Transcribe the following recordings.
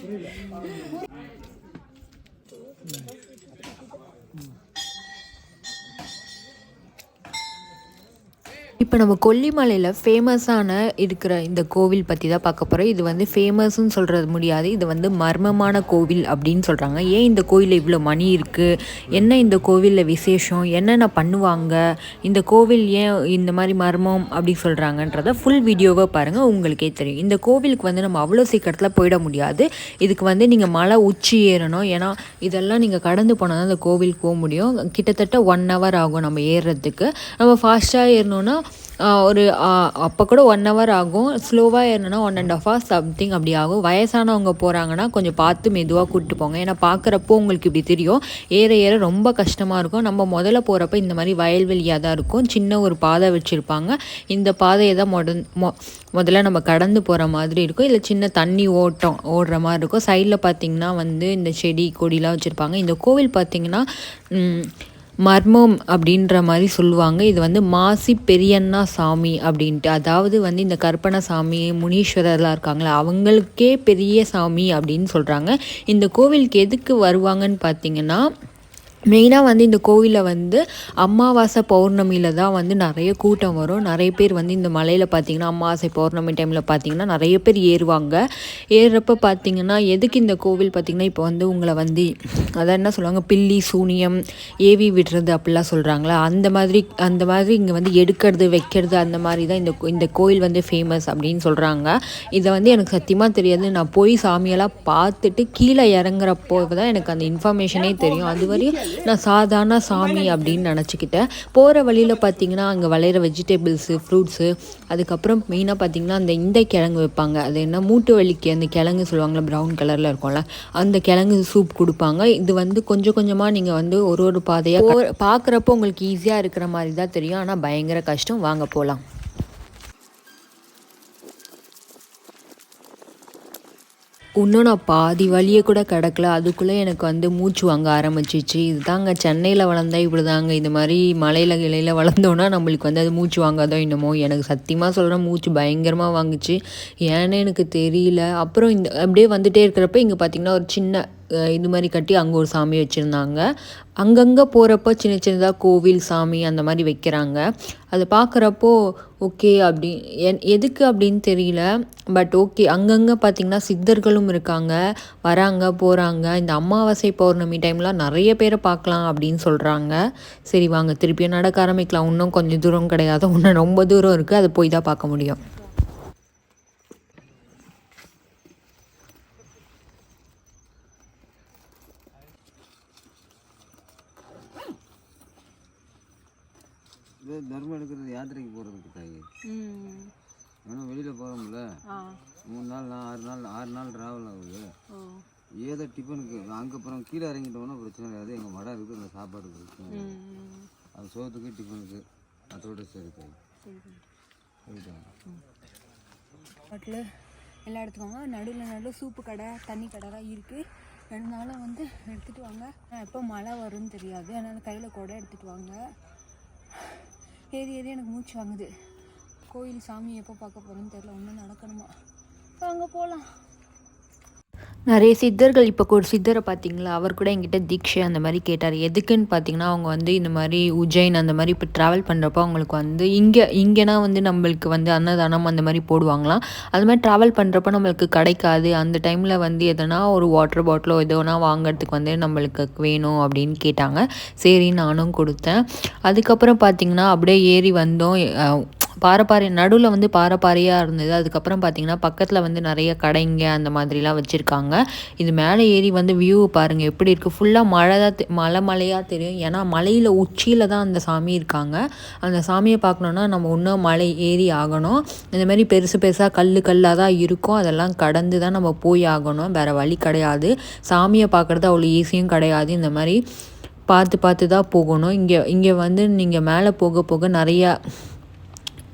所以。嗯。嗯。இப்போ நம்ம கொல்லிமலையில் ஃபேமஸான இருக்கிற இந்த கோவில் பற்றி தான் பார்க்க போகிறோம் இது வந்து ஃபேமஸ்ன்னு சொல்கிறது முடியாது. இது வந்து மர்மமான கோவில் அப்படின்னு சொல்கிறாங்க ஏன் இந்த கோவிலில் இவ்வளோ மணி இருக்குது என்ன இந்த கோவிலில் விசேஷம்? என்னென்ன பண்ணுவாங்க? இந்த கோவில் ஏன் இந்த மாதிரி மர்மம் அப்படி சொல்கிறாங்கன்றத ஃபுல் வீடியோவை பாருங்கள் உங்களுக்கே தெரியும். இந்த கோவிலுக்கு வந்து நம்ம அவ்வளோ சீக்கிரத்தில் போயிட முடியாது. இதுக்கு வந்து நீங்கள் மலை உச்சி ஏறணும். ஏன்னா இதெல்லாம் நீங்கள் கடந்து போனால் தான் அந்த கோவிலுக்கு போக முடியும். கிட்டத்தட்ட ஒன் ஹவர் ஆகும் நம்ம ஏறுறதுக்கு. நம்ம ஃபாஸ்ட்டாக ஏறணும்னா ஒரு அப்போ கூட ஒன் ஹவர் ஆகும். ஸ்லோவாக ஏறணும்னா one and half hour something அப்படி ஆகும். வயசானவங்க போகிறாங்கன்னா கொஞ்சம் பார்த்து மெதுவாக கூப்பிட்டு போங்க. ஏன்னா பார்க்குறப்போ உங்களுக்கு இப்படி தெரியும். ஏற ஏற ரொம்ப கஷ்டமாக இருக்கும். நம்ம முதல்ல போகிறப்ப இந்த மாதிரி வயல்வெளியாக தான் இருக்கும். சின்ன ஒரு பாதை வச்சுருப்பாங்க. இந்த பாதையை தான் மொட மொ முதல்ல நம்ம கடந்து போகிற மாதிரி இருக்கும். இல்லை சின்ன தண்ணி ஓட்டம் ஓடுற மாதிரி இருக்கும். சைடில் பார்த்திங்கன்னா வந்து இந்த செடி கொடிலாம் வச்சுருப்பாங்க. இந்த கோவில் பார்த்திங்கன்னா மர்மம் அப்படின்ற மாதிரி சொல்லுவாங்க. இது வந்து மாசி பெரியண்ணா சாமி அப்படின்ட்டு. அதாவது வந்து இந்த கற்பனை சாமி முனீஸ்வரர்லாம் இருக்காங்களே அவங்களுக்கே பெரிய சாமி அப்படின்னு சொல்கிறாங்க இந்த கோவிலுக்கு எதுக்கு வருவாங்கன்னு பார்த்தீங்கன்னா மெயினாக வந்து இந்த கோவிலில் வந்து அமாவாசை பௌர்ணமியில் தான் வந்து நிறைய கூட்டம் வரும். நிறைய பேர் வந்து இந்த மலையில் பார்த்தீங்கன்னா அமாவாசை பௌர்ணமி டைமில் பார்த்தீங்கன்னா நிறைய பேர் ஏறுவாங்க. ஏறுறப்ப பார்த்தீங்கன்னா எதுக்கு இந்த கோவில் பார்த்திங்கன்னா இப்போ வந்து உங்களை வந்து அதான் என்ன சொல்லுவாங்க? பில்லி சூனியம் ஏவி விடுறது அப்படிலாம் சொல்கிறாங்களா அந்த மாதிரி அந்த மாதிரி இங்கே வந்து எடுக்கிறது வைக்கிறது அந்த மாதிரி தான் இந்த கோ- இந்த கோயில் வந்து ஃபேமஸ் அப்படின்னு சொல்கிறாங்க இதை வந்து எனக்கு சத்தியமாக தெரியாது. நான் போய் சாமியெல்லாம் பார்த்துட்டு கீழே இறங்குறப்போ தான் எனக்கு அந்த இன்ஃபர்மேஷனே தெரியும். அது வரையும் நான் சாதாரண சாமி அப்படின்னு நினச்சிக்கிட்டேன். போகிற வழியில் பார்த்தீங்கன்னா அங்கே விளையிற வெஜிடபிள்ஸு ஃப்ரூட்ஸு அதுக்கப்புறம் மெயினாக பார்த்தீங்கன்னா அந்த இந்த கிழங்கு வைப்பாங்க. அது என்ன மூட்டு வலிக்கு அந்த கிழங்கு சொல்லுவாங்கள்ல ப்ரௌன் கலரில் இருக்கும்ல அந்த கிழங்கு சூப் கொடுப்பாங்க. இது வந்து கொஞ்சம் கொஞ்சமாக நீங்கள் வந்து ஒரு ஒரு பாதையாக பார்க்குறப்போ உங்களுக்கு ஈஸியாக இருக்கிற மாதிரி தான் தெரியும். ஆனால் பயங்கர கஷ்டம். வாங்க போகலாம் இன்னும் நான் பாதி வழியே கூட கிடக்கல. அதுக்குள்ளே எனக்கு வந்து மூச்சு வாங்க ஆரம்பிச்சிச்சு. இதுதாங்க சென்னையில் வளர்ந்தா இப்படி தாங்க இந்த மாதிரி மலையில் கிளையில் வளர்ந்தோன்னா நம்மளுக்கு வந்து அது மூச்சு வாங்காதோ என்னமோ. எனக்கு சத்தியமாக சொல்கிறேன் மூச்சு பயங்கரமாக வாங்குச்சு. ஏன்னு எனக்கு தெரியல. அப்புறம் இந்த அப்படியே வந்துகிட்டே இருக்கிறப்ப இங்கே பார்த்தீங்கன்னா ஒரு சின்ன இது மாதிரி கட்டி அங்கே ஒரு சாமி வச்சுருந்தாங்க. அங்கங்கே போகிறப்ப சின்ன சின்னதாக கோவில் சாமி அந்த மாதிரி வைக்கிறாங்க. அதை பார்க்குறப்போ ஓகே அப்படி என் எதுக்கு அப்படின்னு தெரியல. பட் ஓகே அங்கங்கே பார்த்திங்கன்னா சித்தர்களும் இருக்காங்க. வராங்க போகிறாங்க இந்த அமாவாசை பௌர்ணமி டைம்லாம் நிறைய பேரை பார்க்கலாம் அப்படின்னு சொல்கிறாங்க சரி வாங்க திருப்பியும் நடக்க ஆரம்பிக்கலாம். இன்னும் கொஞ்சம் தூரம் கிடையாது. இன்னும் ரொம்ப தூரம் இருக்குது அதை போய் தான் பார்க்க முடியும். தர்மம் எடுக்கிறது யாத்திரைக்கு போகிறதுக்கு தாய். ஏன்னா வெளியில் போகிறோம்ல மூணு நாள் நான் ஆறு நாள் ஆறு நாள் ட்ராவல் ஆகுது. ஏதோ டிஃபனுக்கு அங்கே அப்புறம் கீழே இறங்கிட்டோம்னா பிரச்சனை கிடையாது எங்கள் மடம் இருக்குது அந்த சாப்பாடு கிடையாது. அது சோத்துக்கு டிஃபனுக்கு அதோட சரி தாய். பாட்டில் எல்லாம் எடுத்துக்கோங்க. நடுவில் நடுவில் சூப்பு கடை தண்ணி கடை தான் இருக்குது இருந்தாலும் வந்து எடுத்துகிட்டு வாங்க. எப்போ மழை வரும்னு தெரியாது. அதனால் கையில் கூட எடுத்துகிட்டு வாங்க. ஏறி ஏறி எனக்கு மூச்சு வாங்குது. கோயில் சாமி எப்போ பார்க்க போகிறேன்னு தெரில ஒன்றும் நடக்கணுமா? அங்கே போகலாம் நிறைய சித்தர்கள் இப்போ ஒரு சித்தரை பார்த்தீங்களா அவர் கூட என்கிட்ட தீக்ஷை அந்த மாதிரி கேட்டார். எதுக்குன்னு பார்த்தீங்கன்னா அவங்க வந்து இந்த மாதிரி உஜ்ஜைன் அந்த மாதிரி இப்போ ட்ராவல் பண்ணுறப்போ அவங்களுக்கு வந்து இங்கே இங்கேனா வந்து நம்மளுக்கு வந்து அன்னதானம் அந்த மாதிரி போடுவாங்களாம் அது மாதிரி ட்ராவல் பண்ணுறப்போ நம்மளுக்கு கிடைக்காது. அந்த டைமில் வந்து எதனா ஒரு வாட்டர் பாட்டிலோ எதோனா வாங்குறதுக்கு வந்து நம்மளுக்கு வேணும் அப்படின்னு கேட்டாங்க. சரி நானும் கொடுத்தேன். அதுக்கப்புறம் பார்த்தீங்கன்னா அப்படியே ஏறி வந்தோம். அஹ், பாறைப்பாறை நடுவில் வந்து பாறைப்பாறையாக இருந்தது. அதுக்கப்புறம் பார்த்தீங்கன்னா பக்கத்தில் வந்து நிறைய கடைங்க அந்த மாதிரிலாம் வச்சுருக்காங்க. இது மேலே ஏறி வந்து வியூ பாருங்கள் எப்படி இருக்குது ஃபுல்லாக மழை தான் தெ- மலை மலையாக தெரியும். ஏன்னா மலையில் உச்சியில் தான் அந்த சாமி இருக்காங்க. அந்த சாமியை பார்க்கணுன்னா நம்ம இன்னும் மலை ஏறி ஆகணும். இந்த மாதிரி பெருசு பெருசாக கல் கல்லாக தான் இருக்கும். அதெல்லாம் கடந்து தான் நம்ம போய் ஆகணும். வேறு வழி கிடையாது. சாமியை பார்க்குறது அவ்வளோ ஈஸியும் கிடையாது. இந்த மாதிரி பார்த்து பார்த்து தான் போகணும். இங்கே இங்கே வந்து நீங்கள் மேலே போக போக நிறையா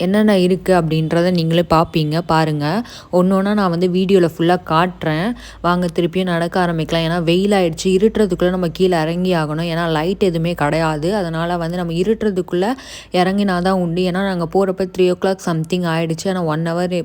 என்னென்ன இருக்குது அப்படின்றத நீங்களே பார்ப்பீங்க பாருங்கள் ஒன்று ஒன்றா நான் வந்து வீடியோவில் ஃபுல்லாக காட்டுறேன். வாங்க திருப்பியும் நடக்க ஆரம்பிக்கலாம். ஏன்னா வெயில் ஆகிடுச்சு இருட்டுறதுக்குள்ளே நம்ம கீழே இறங்கி ஆகணும். ஏன்னா லைட் எதுவுமே கிடையாது. அதனால் வந்து நம்ம இருட்டுறதுக்குள்ளே இறங்கினா தான் உண்டு. ஏன்னா நாங்கள் போகிறப்ப த்ரீ ஓ கிளாக் சம்திங் ஆகிடுச்சு ஆனால் ஒன் ஹவர்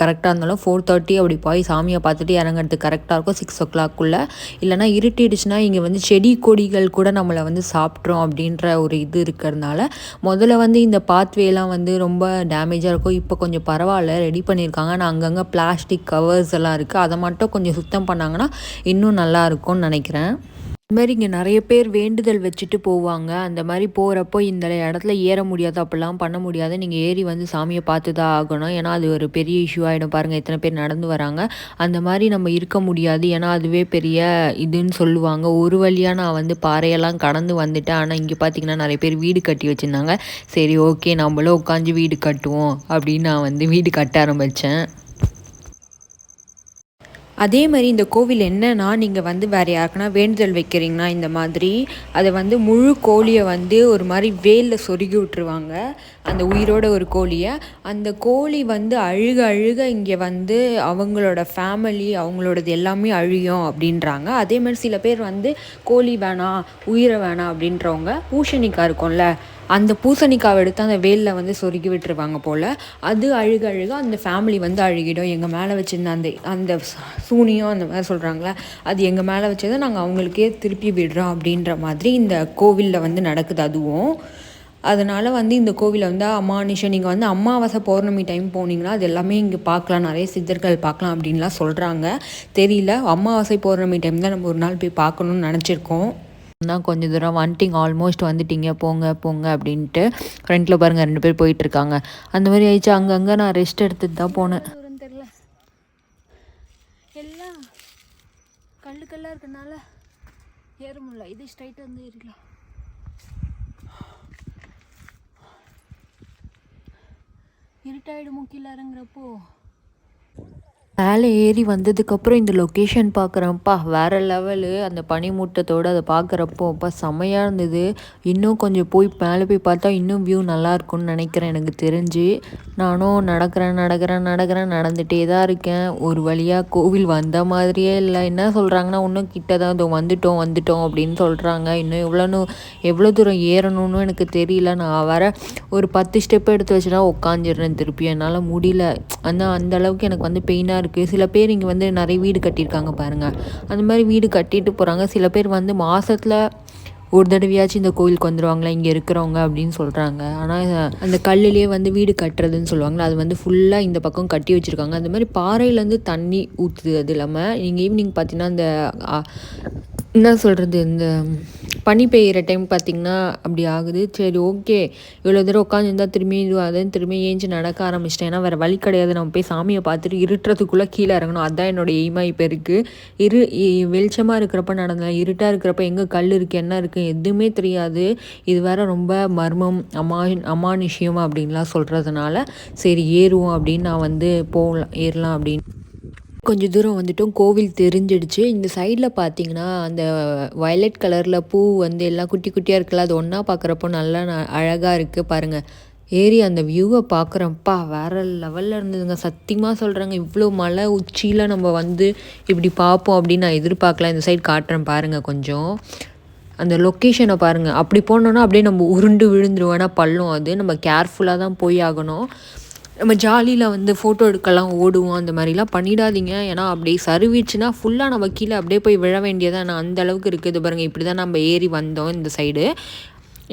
கரெக்டாக இருந்தாலும் ஃபோர் தேர்ட்டி அப்படி போய் சாமியை பார்த்துட்டு இறங்குறதுக்கு கரெக்டாக இருக்கும் சிக்ஸ் ஓ கிளாக்குள்ளே இல்லைனா இருட்டிடுச்சுன்னா இங்கே வந்து செடி கொடிகள் கூட நம்மளை வந்து சாப்பிட்றோம் அப்படின்ற ஒரு இது இருக்கிறதுனால முதல்ல வந்து இந்த பாத்வேலாம் வந்து ரொம்ப டேமேஜாக இருக்கும். இப்போ கொஞ்சம் பரவாயில்ல ரெடி பண்ணியிருக்காங்க. ஆனால் அங்கங்கே பிளாஸ்டிக் கவர்ஸ் எல்லாம் இருக்குது அதை மட்டும் கொஞ்சம் சுத்தம் பண்ணாங்கன்னா இன்னும் நல்லா இருக்கும்னு நினைக்கிறேன். இது மாதிரி இங்கே நிறைய பேர் வேண்டுதல் வச்சுட்டு போவாங்க. அந்த மாதிரி போகிறப்போ இந்த இடத்துல ஏற முடியாது அப்படிலாம் பண்ண முடியாது. நீங்கள் ஏறி வந்து சாமியை பார்த்து தான் ஆகணும். ஏன்னா அது ஒரு பெரிய இஷ்யூ ஆகிடும் பாருங்கள் எத்தனை பேர் நடந்து வராங்க. அந்த மாதிரி நம்ம இருக்க முடியாது. ஏன்னா அதுவே பெரிய இதுன்னு சொல்லுவாங்க. ஒரு வழியாக நான் வந்து பாறையெல்லாம் கடந்து வந்துட்டேன். ஆனால் இங்கே பார்த்தீங்கன்னா நிறைய பேர் வீடு கட்டி வச்சுருந்தாங்க. சரி ஓகே நம்மளும் உட்காந்து வீடு கட்டுவோம் அப்படின்னு நான் வந்து வீடு கட்ட ஆரம்பித்தேன் அதே மாதிரி இந்த கோவில் என்னன்னா நீங்கள் வந்து வேறு யாருக்குன்னா வேண்டுதல் வைக்கிறீங்கன்னா இந்த மாதிரி அதை வந்து முழு கோழியை வந்து ஒரு மாதிரி வேலில் சொருகி விட்டுருவாங்க. அந்த உயிரோட ஒரு கோழியை. அந்த கோழி வந்து அழுக அழுக இங்கே வந்து அவங்களோட ஃபேமிலி அவங்களோடது எல்லாமே அழியும் அப்படின்றாங்க. அதே மாதிரி சில பேர் வந்து கோழி வேணாம் உயிரை வேணாம் அப்படின்றவங்க பூசணிக்காய் இருக்கும்ல அந்த பூசணிக்காவை எடுத்து அந்த வேலில் வந்து சொருகி விட்டுருவாங்க போல். அது அழுக அழுக அந்த ஃபேமிலி வந்து அழுகிடும். எங்கள் மேலே வச்சுருந்த அந்த அந்த சூனியம் அந்த மாதிரி சொல்கிறாங்களே அது எங்கள் மேலே வச்சதை நாங்கள் அவங்களுக்கே திருப்பி விடுறோம் அப்படின்ற மாதிரி இந்த கோவிலில் வந்து நடக்குது அதுவும். அதனால் வந்து இந்த கோவிலில் வந்து அமானுஷம் நீங்கள் வந்து அமாவாசை பௌர்ணமி டைம் போனீங்கன்னா அது எல்லாமே இங்கே பார்க்கலாம். நிறைய சித்தர்கள் பார்க்கலாம் அப்படின்லாம் சொல்கிறாங்க தெரியல. அமாவாசை பௌர்ணமி டைம் தான் நம்ம ஒரு நாள் போய் பார்க்கணுன்னு நினச்சிருக்கோம். தான் கொஞ்சம் தூரம் வந்துட்டிங்க ஆல்மோஸ்ட் வந்துட்டீங்க போங்க போங்க அப்படின்ட்டு ஃப்ரண்ட்டில் பாருங்கள் ரெண்டு பேர் போயிட்டுருக்காங்க. அந்த மாதிரி ஆயிடுச்சு. அங்கங்கே நான் ரெஸ்ட் எடுத்துட்டு தான் போனேன். தெரியல. தெரில எல்லாம் கல்லு கல்லா இருக்கனால ஏற முடியல. இது ஸ்ட்ரைட்டாக வந்து ஏறிக்கலாம் இருட்டாயிடுமோ கீழே இறங்குறப்போ. மேலே ஏறி வந்ததுக்கப்புறம் இந்த லொக்கேஷன் பார்க்குறப்பா வேறு லெவலு அந்த பனிமூட்டத்தோடு அதை பார்க்குறப்போ அப்பா செம்மையாக இருந்தது. இன்னும் கொஞ்சம் போய் மேலே போய் பார்த்தா இன்னும் வியூ நல்லாயிருக்கும்னு நினைக்கிறேன் எனக்கு தெரிஞ்சு. நானும் நடக்கிறேன் நடக்கிறேன் நடக்கிறேன் நடந்துகிட்டே தான் இருக்கேன். ஒரு வழியாக கோவில் வந்த மாதிரியே இல்லை. என்ன சொல்கிறாங்கன்னா இன்னும் கிட்ட தான். இதோ வந்துட்டோம் வந்துட்டோம் அப்படின்னு சொல்கிறாங்க இன்னும் எவ்வளோன்னு எவ்வளோ தூரம் ஏறணும்னு எனக்கு தெரியல. நான் வர ஒரு பத்து ஸ்டெப் எடுத்து வச்சுனா உட்காந்துடுறேன் திருப்பி. என்னால் முடியல. ஆனால் அந்த அளவுக்கு எனக்கு வந்து பெயினாக இருக்குது சில பேர் இங்கே வந்து நிறைய வீடு கட்டியிருக்காங்க பாருங்கள் அந்த மாதிரி வீடு கட்டிட்டு போகிறாங்க சில பேர் வந்து மாதத்தில் ஒரு தடவையாச்சும் இந்த கோயிலுக்கு வந்துடுவாங்களா இங்கே இருக்கிறவங்க அப்படின்னு சொல்கிறாங்க ஆனால் அந்த கல்லுலேயே வந்து வீடு கட்டுறதுன்னு சொல்லுவாங்களா? அது வந்து ஃபுல்லாக இந்த பக்கம் கட்டி வச்சுருக்காங்க. அந்த மாதிரி பாறையிலேருந்து தண்ணி ஊற்றுது அது இல்லாமல் நீங்கள் ஈவினிங் பார்த்தீங்கன்னா அந்த என்ன சொல்கிறது இந்த பனி பெய்கிற டைம் பார்த்திங்கன்னா அப்படி ஆகுது. சரி ஓகே இவ்வளோ தூரம் உட்காந்துருந்தா திரும்பி இதுவாகுது திரும்பி ஏஞ்சி நடக்க ஆரம்பிச்சிட்டேன். ஏன்னா வேறு வழி கிடையாது. நம்ம போய் சாமியை பார்த்துட்டு இருட்டுறதுக்குள்ளே கீழே இறங்கணும். அதுதான் என்னோட எய்மாக இப்போ இருக்குது இரு வெளிச்சமாக இருக்கிறப்ப நடந்தேன். இருட்டாக இருக்கிறப்ப எங்கே கல் இருக்குது என்ன இருக்குது எதுவுமே தெரியாது. இது வேற ரொம்ப மர்மம் அமா அமானுஷ்யம் அப்படின்லாம் சொல்கிறதுனால சரி ஏறுவோம் அப்படின்னு நான் வந்து போகலாம் ஏறலாம் அப்படின்னு கொஞ்சம் தூரம் வந்துட்டோம். கோவில் தெரிஞ்சிடுச்சு. இந்த சைடில் பார்த்தீங்கன்னா அந்த வயலட் கலரில் பூ வந்து எல்லாம் குட்டி குட்டியாக இருக்குல்ல அது ஒன்றா பார்க்குறப்போ நல்லா அழகாக இருக்குது பாருங்கள் ஏறி அந்த வியூவை பார்க்குறப்பா வேறு லெவலில் இருந்ததுங்க. சத்தியமாக சொல்கிறாங்க இவ்வளோ மலை உச்சியில் நம்ம வந்து இப்படி பார்ப்போம் அப்படின்னு நான் எதிர்பார்க்கல. இந்த சைடு காட்டுறேன் பாருங்கள் கொஞ்சம். அந்த லொக்கேஷனை பாருங்கள் அப்படி போனோன்னா அப்படியே நம்ம உருண்டு விழுந்துருவோம். ஏன்னா பள்ளம் அது. நம்ம கேர்ஃபுல்லாக தான் போய் ஆகணும். நம்ம ஜாலியில் வந்து ஃபோட்டோ எடுக்கலாம் ஓடுவோம் அந்த மாதிரிலாம் பண்ணிடாதீங்க. ஏன்னா அப்படியே சருவிச்சுன்னா ஃபுல்லாக நம்ம கீழே அப்படியே போய் விழ வேண்டியதான் நான் அந்த அளவுக்கு இருக்குது பாருங்கள் இப்படி தான் நம்ம ஏறி வந்தோம் இந்த சைடு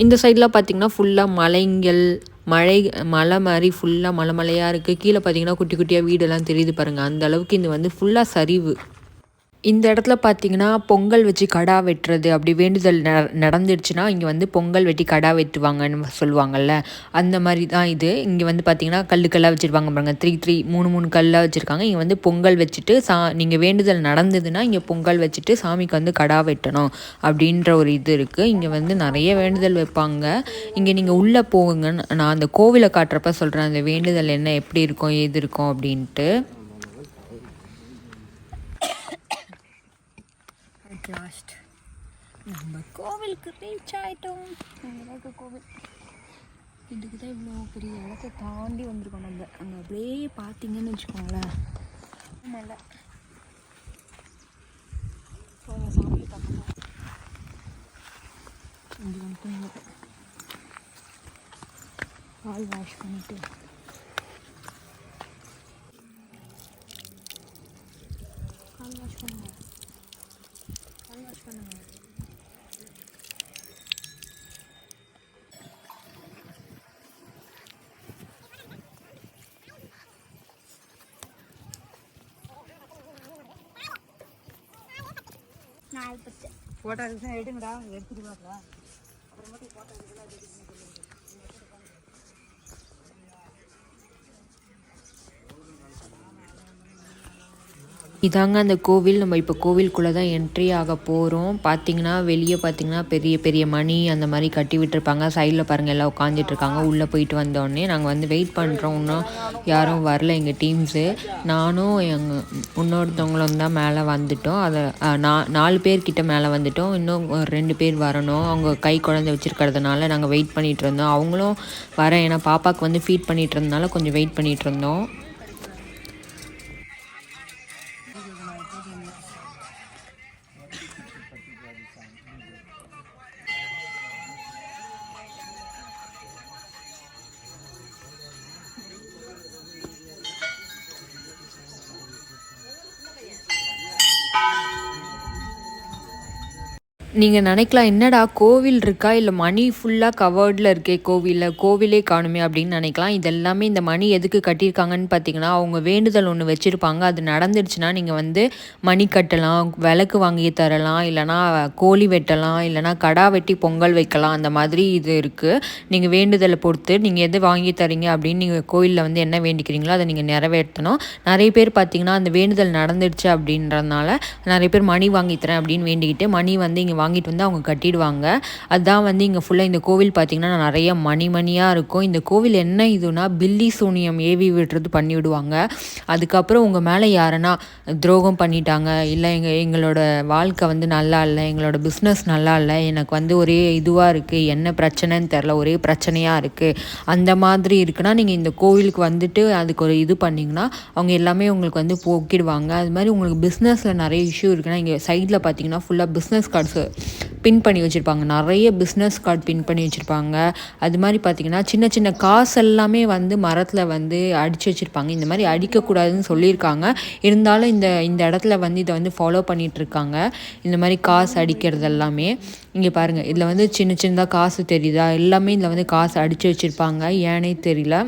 இந்த சைட்லாம் பார்த்திங்கன்னா ஃபுல்லாக மலைங்கள் மழை மலை மாதிரி ஃபுல்லாக மலை மலையாக இருக்குது கீழே பார்த்தீங்கன்னா குட்டி குட்டியாக வீடெல்லாம் தெரியுது பாருங்கள் அந்த அளவுக்கு இது வந்து ஃபுல்லாக சரிவு. இந்த இடத்துல பார்த்தீங்கன்னா பொங்கல் வச்சு கடா வெட்டுறது அப்படி வேண்டுதல் ந நடந்துடுச்சுன்னா இங்கே வந்து பொங்கல் வெட்டி கடா வெட்டுவாங்கன்னு சொல்லுவாங்கல்ல. அந்த மாதிரி தான் இது. இங்கே வந்து பார்த்தீங்கன்னா கல்லு கல்லாக வச்சுருப்பாங்க பாருங்க. த்ரீ த்ரீ மூணு மூணு கல்லாக வச்சுருக்காங்க. இங்கே வந்து பொங்கல் வச்சுட்டு சா நீங்கள் வேண்டுதல் நடந்ததுன்னா இங்கே பொங்கல் வச்சுட்டு சாமிக்கு வந்து கடா வெட்டணும் அப்படின்ற ஒரு இது இருக்குது இங்கே வந்து நிறைய வேண்டுதல் வைப்பாங்க. இங்கே நீங்கள் உள்ளே போகுங்கன்னு நான் அந்த கோவிலை காட்டுறப்ப சொல்கிறேன் அந்த வேண்டுதல் என்ன எப்படி இருக்கும் ஏது இருக்கும் அப்படின்ட்டு. லாஸ்ட் நம்ம கோவிலுக்கு ரீச் ஆகிட்டோம் எனக்கு கோவில். இதுக்கு தான் இவ்வளோ பெரிய இடத்த தாண்டி வந்திருக்கோம் நம்ம. அங்கே அப்படியே பார்த்தீங்கன்னு வச்சுக்கோங்களேன். மலை சாமி பார்க்கலாம். இது வந்து வாஷ் பண்ணிட்டு. கால் வாஷ் பண்ணுங்க. பண்ணிட்டு ஃபோட்டோ எடுத்து எடுங்கடா எடுத்துட்டு பார்க்கலாம் இதாங்க அந்த கோவில். நம்ம இப்போ கோவிலுக்குள்ளே தான் என்ட்ரி ஆக போகிறோம் பார்த்தீங்கன்னா வெளியே பார்த்தீங்கன்னா பெரிய பெரிய மணி அந்த மாதிரி கட்டி விட்டுருப்பாங்க. சைடில் பாருங்கள் எல்லாம் உட்காந்துட்ருக்காங்க உள்ளே போயிட்டு வந்தோடனே நாங்கள் வந்து வெயிட் பண்ணுறோம் இன்னும் யாரும் வரல எங்கள் டீம்ஸு நானும் எங்கள் இன்னொருத்தவங்களும் தான் மேலே வந்துட்டோம். அதை நான் நாலு பேர்கிட்ட மேலே வந்துட்டோம். இன்னும் ஒரு ரெண்டு பேர் வரணும். அவங்க கை குழந்தை வச்சுருக்கிறதுனால நாங்கள் வெயிட் பண்ணிகிட்டு இருந்தோம். அவங்களும் வரேன். ஏன்னா பாப்பாவுக்கு வந்து ஃபீட் பண்ணிகிட்டு இருந்தனால கொஞ்சம் வெயிட் பண்ணிகிட்டு இருந்தோம். நீங்கள் நினைக்கலாம் என்னடா கோவில் இருக்கா? இல்லை மணி ஃபுல்லாக கவர்டில் இருக்கே கோவிலில் கோவிலே காணுமே அப்படின்னு நினைக்கலாம். இது எல்லாமே இந்த மணி எதுக்கு கட்டியிருக்காங்கன்னு பார்த்தீங்கன்னா அவங்க வேண்டுதல் ஒன்று வச்சுருப்பாங்க. அது நடந்துருச்சுன்னா நீங்கள் வந்து மணி கட்டலாம் விளக்கு வாங்கி தரலாம் இல்லைனா கோழி வெட்டலாம் இல்லைனா கடா வெட்டி பொங்கல் வைக்கலாம் அந்த மாதிரி இது இருக்குது நீங்கள் வேண்டுதலை பொறுத்து நீங்கள் எது வாங்கி தரீங்க அப்படின்னு நீங்கள் கோயிலில் வந்து என்ன வேண்டிக்கிறீங்களோ அதை நீங்கள் நிறைவேற்றணும். நிறைய பேர் பார்த்தீங்கன்னா அந்த வேண்டுதல் நடந்துடுச்சு அப்படின்றதுனால நிறைய பேர் மணி வாங்கி தரேன் அப்படின்னு வேண்டிக்கிட்டு மணி வந்து இங்கே வாங்கிட்டு வந்து அவங்க கட்டிடுவாங்க. அதுதான் வந்து இங்கே ஃபுல்லாக இந்த கோவில் பார்த்திங்கன்னா நிறைய மணி மணியாக இருக்கும். இந்த கோவில் என்ன இதுனா பில்லி சூனியம் ஏவி விடுறது பண்ணி விடுவாங்க அதுக்கப்புறம் உங்கள் மேலே யாருன்னா துரோகம் பண்ணிட்டாங்க இல்லை எங்கள் எங்களோட வாழ்க்கை வந்து நல்லா இல்லை எங்களோட பிஸ்னஸ் நல்லா இல்லை எனக்கு வந்து ஒரே இதுவாக இருக்குது என்ன பிரச்சனைன்னு தெரில ஒரே பிரச்சனையாக இருக்குது அந்த மாதிரி இருக்குன்னா நீங்கள் இந்த கோவிலுக்கு வந்துட்டு அதுக்கு ஒரு இது பண்ணிங்கன்னா அவங்க எல்லாமே உங்களுக்கு வந்து போக்கிடுவாங்க. அது மாதிரி உங்களுக்கு பிஸ்னஸில் நிறைய இஷ்யூ இருக்குன்னா இங்கே சைடில் பார்த்தீங்கன்னா ஃபுல்லாக பிஸ்னஸ் கார்ட்ஸ் பின் பண்ணி வச்சுருப்பாங்க. நிறைய பிஸ்னஸ் கார்டு பின் பண்ணி வச்சுருப்பாங்க. அது மாதிரி பார்த்தீங்கன்னா சின்ன சின்ன காசு எல்லாமே வந்து மரத்தில் வந்து அடித்து வச்சுருப்பாங்க. இந்த மாதிரி அடிக்கக்கூடாதுன்னு சொல்லியிருக்காங்க. இருந்தாலும் இந்த இந்த இடத்துல வந்து இதை வந்து ஃபாலோ பண்ணிகிட்ருக்காங்க இந்த மாதிரி காசு அடிக்கிறது எல்லாமே. இங்கே பாருங்கள் இதில் வந்து சின்ன சின்னதாக காசு தெரியுதா? எல்லாமே இதில் வந்து காசு அடித்து வச்சுருப்பாங்க. ஏனே தெரியல.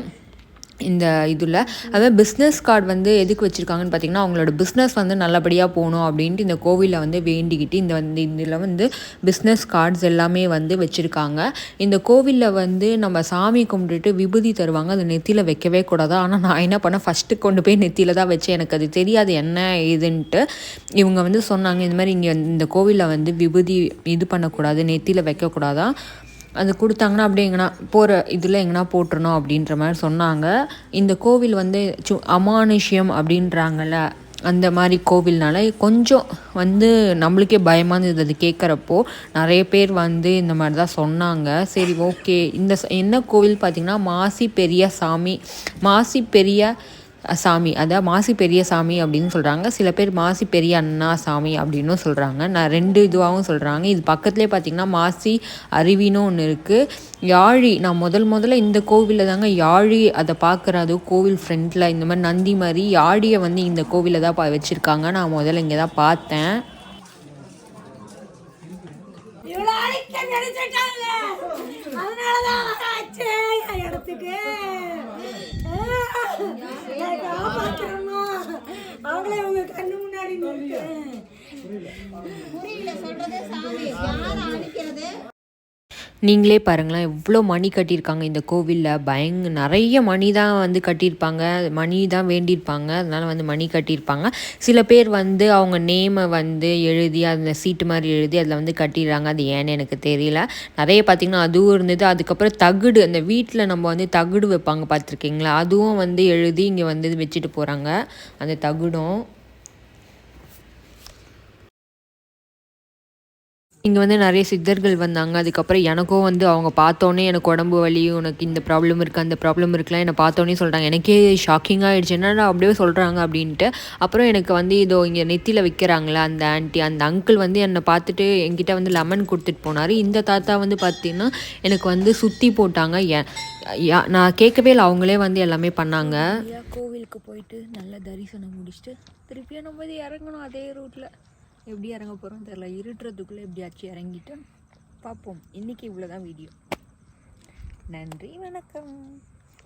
இந்த இதில். அதாவது பிஸ்னஸ் கார்டு வந்து எதுக்கு வச்சுருக்காங்கன்னு பார்த்தீங்கன்னா அவங்களோட பிஸ்னஸ் வந்து நல்லபடியாக போகணும் அப்படின்ட்டு இந்த கோவிலில் வந்து வேண்டிக்கிட்டு இந்த வந்து இதில் வந்து பிஸ்னஸ் கார்ட்ஸ் எல்லாமே வந்து வச்சுருக்காங்க. இந்த கோவிலில் வந்து நம்ம சாமி கும்பிட்டுட்டு விபூதி தருவாங்க. அது நெத்தியில் வைக்கவே கூடாது. ஆனால் நான் என்ன பண்ணேன்? ஃபஸ்ட்டு கொண்டு போய் நெத்தியில் தான் வச்சேன். எனக்கு அது தெரியாது என்ன ஏதுன்ட்டு. இவங்க வந்து சொன்னாங்க இந்த மாதிரி இங்கே இந்த கோவிலில் வந்து விபூதி இது பண்ணக்கூடாது நெத்தியில் வைக்கக்கூடாதான். அது கொடுத்தாங்கன்னா அப்படியே எங்கன்னா போகிற இதில் எங்கன்னா போட்டுருணும் அப்படின்ற மாதிரி சொன்னாங்க. இந்த கோவில் வந்து சு அமானுஷ்யம் அப்படின்றாங்கல்ல அந்த மாதிரி கோவில்னால கொஞ்சம் வந்து நம்மளுக்கே பயமாக இருந்தது அது கேட்குறப்போ. நிறைய பேர் வந்து இந்த மாதிரி தான் சொன்னாங்க. சரி ஓகே இந்த என்ன கோவில் பார்த்திங்கன்னா மாசி பெரிய சாமி மாசி பெரிய சாமி அதான் மாசி பெரிய சாமி அப்படின்னு சொல்கிறாங்க சில பேர் மாசி பெரிய அண்ணா சாமி அப்படின்னும் சொல்கிறாங்க நான் ரெண்டு இதுவாகவும் சொல்கிறாங்க இது பக்கத்துலேயே பார்த்தீங்கன்னா மாசி அருவின்னு ஒன்று இருக்குது யாழி நான் முதல் முதல்ல இந்த கோவிலில் தாங்க யாழி அதை பார்க்குறது கோவில் ஃப்ரண்ட்டில் இந்த மாதிரி நந்தி மாதிரி யாழியை வந்து இந்த கோவிலில் தான் பா வச்சுருக்காங்க. நான் முதல்ல இங்கே தான் பார்த்தேன் அதனாலதான் இடத்துக்கு. காப்பாற்றணுமா அவங்களே உங்க கண்ணு முன்னாடி நின்று நீங்களே பாருங்களேன் எவ்வளோ மணி கட்டியிருக்காங்க இந்த கோவிலில். பயங்க நிறைய மணி தான் வந்து கட்டியிருப்பாங்க. மணி தான் வேண்டியிருப்பாங்க. அதனால் வந்து மணி கட்டியிருப்பாங்க. சில பேர் வந்து அவங்க நேமை வந்து எழுதி அந்த சீட்டு மாதிரி எழுதி அதில் வந்து கட்டிடுறாங்க. அது ஏன்னு எனக்கு தெரியல. நிறைய பார்த்திங்கன்னா அதுவும் இருந்தது. அதுக்கப்புறம் தகுடு அந்த வீட்டில் நம்ம வந்து தகுடு வைப்பாங்க பார்த்துருக்கீங்களா அதுவும் வந்து எழுதி இங்கே வந்து வச்சுட்டு போகிறாங்க அந்த தகுடும். இங்கே வந்து நிறைய சித்தர்கள் வந்தாங்க. அதுக்கப்புறம் எனக்கும் வந்து அவங்க பார்த்தோன்னே எனக்கு உடம்பு வலி உனக்கு இந்த ப்ராப்ளம் இருக்குது அந்த ப்ராப்ளம் இருக்குலாம் என்னை பார்த்தோன்னே சொல்கிறாங்க எனக்கே ஷாக்கிங் ஆகிடுச்சு என்னடா அப்படியே சொல்கிறாங்க அப்படின்ட்டு. அப்புறம் எனக்கு வந்து இதோ இங்கே நெத்தியில் வைக்கிறாங்களே அந்த ஆண்டி அந்த அங்கிள் வந்து என்னை பார்த்துட்டு என்கிட்ட வந்து லெமன் கொடுத்துட்டு போனார். இந்த தாத்தா வந்து பார்த்தீங்கன்னா எனக்கு வந்து சுற்றி போட்டாங்க. ஏன் நான் கேட்கவே இல்லை. அவங்களே வந்து எல்லாமே பண்ணாங்க. கோவிலுக்கு போயிட்டு நல்ல தரிசனம் முடிச்சுட்டு திருப்பியும் நம்ம இது இறங்கணும் அதே ரூட்டில் எப்படி இறங்க போகிறோம் தெரில இருட்டுறதுக்குள்ளே எப்படியாச்சும் இறங்கிட்டு பார்ப்போம். இன்றைக்கி இவ்வளோ தான் வீடியோ நன்றி வணக்கம்.